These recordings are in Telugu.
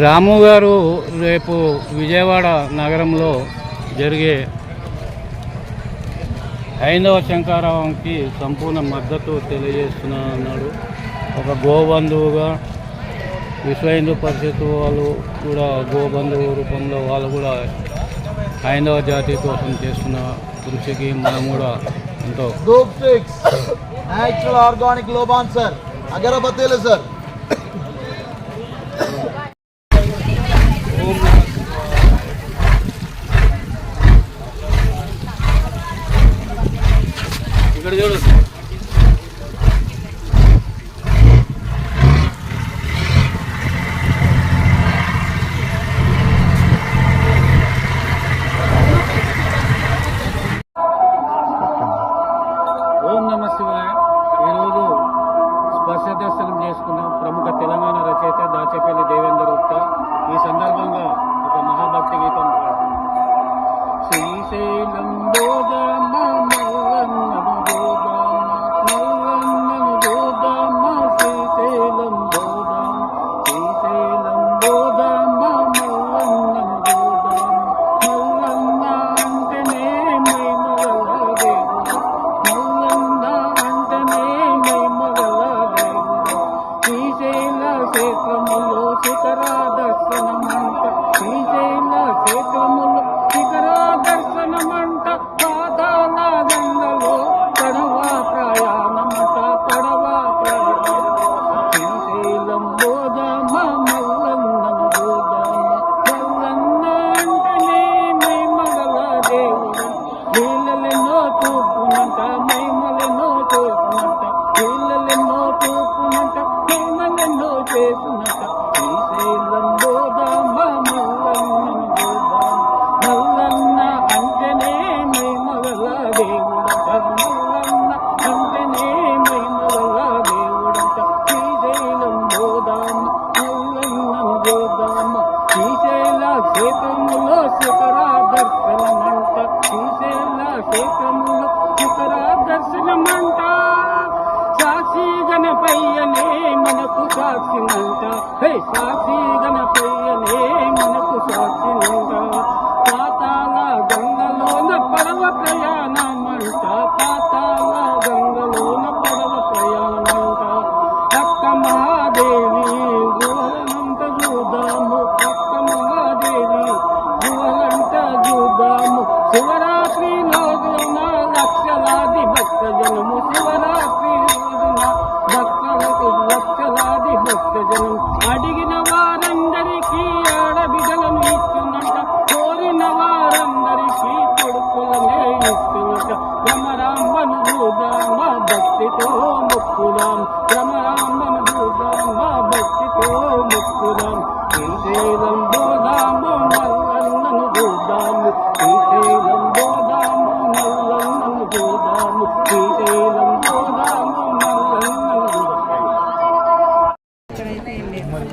రాము గారు రేపు విజయవాడ నగరంలో జరిగే హైందవ శంకారావంకి సంపూర్ణ మద్దతు తెలియజేస్తున్నాడు ఒక గోబంధువుగా విశ్వ హిందూ పరిషత్ వాళ్ళు కూడా గోబంధువు రూపంలో వాళ్ళు కూడా హైందవ జాతి కోసం చేస్తున్న కృషికి మనం కూడా ఎంతో నేచురల్ ఆర్గానిక్ లోబాన్ సార్ అగరబత్తీలు సార్ క్షేత్రములో శిఖరా దర్శనమంట శ్రీశైల క్షేత్రములో శిఖరా దర్శనమంట పాదాల గంగలో చేసినట శ్రీశైలంబోదామ మల్లన్న మల్లన్న అంటేనే మై మగల దేవుడట మల్లన్న అంటేనే మై మగల దేవుడట శ్రీశైలంబోదామ మల్లన్న గోదామ శ్రీశైల శేఖములో శిఖరా దర్శనమంట శ్రీశైల శేఖము సాక్షి అంట హే సాక్షిగా భజనం అడిగిన వారందరికీ ఆడబిడ్డలను ఇస్తున్నట కోరిన వారందరికీ కొడుకులనే ఇస్తున్నట రమరామ్మను చూద్దామ భక్తితో ముక్కుదాం. రమరామ్మను చూద్దామ భక్తితో ముక్కుదాం.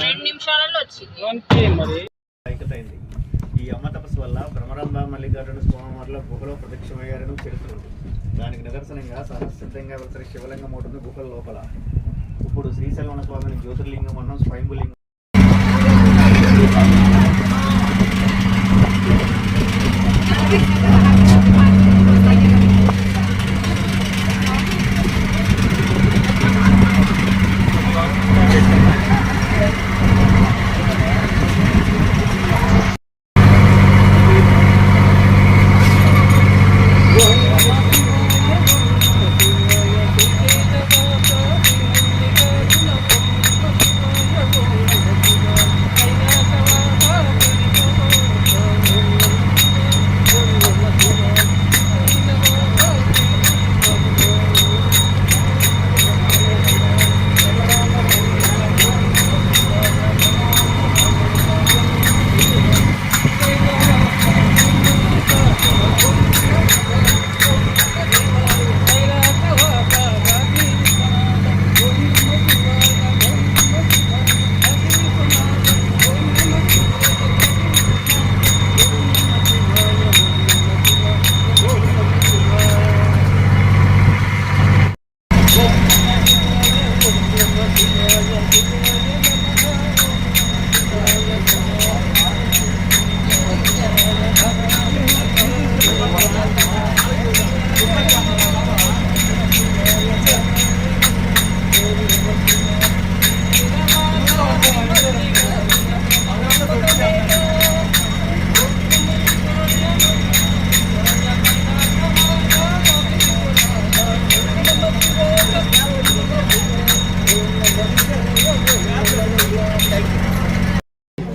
రెండు నిమిషాలలో వచ్చింది. ఐక్యతైంది ఈ అమ్మ తపస్సు వల్ల భ్రమరాంబ మల్లికార్జున స్వామివార్ల గుహలో ప్రత్యక్షమయ్యారని చరిత్ర ఉంది దానికి నిదర్శనంగా సహసిద్ధంగా వెళ్తారు శివలింగం ఉంటుంది గుహల లోపల. ఇప్పుడు శ్రీశైలవన స్వామిని జ్యోతిర్లింగం అన్నాం స్వయంభులింగం. ఓం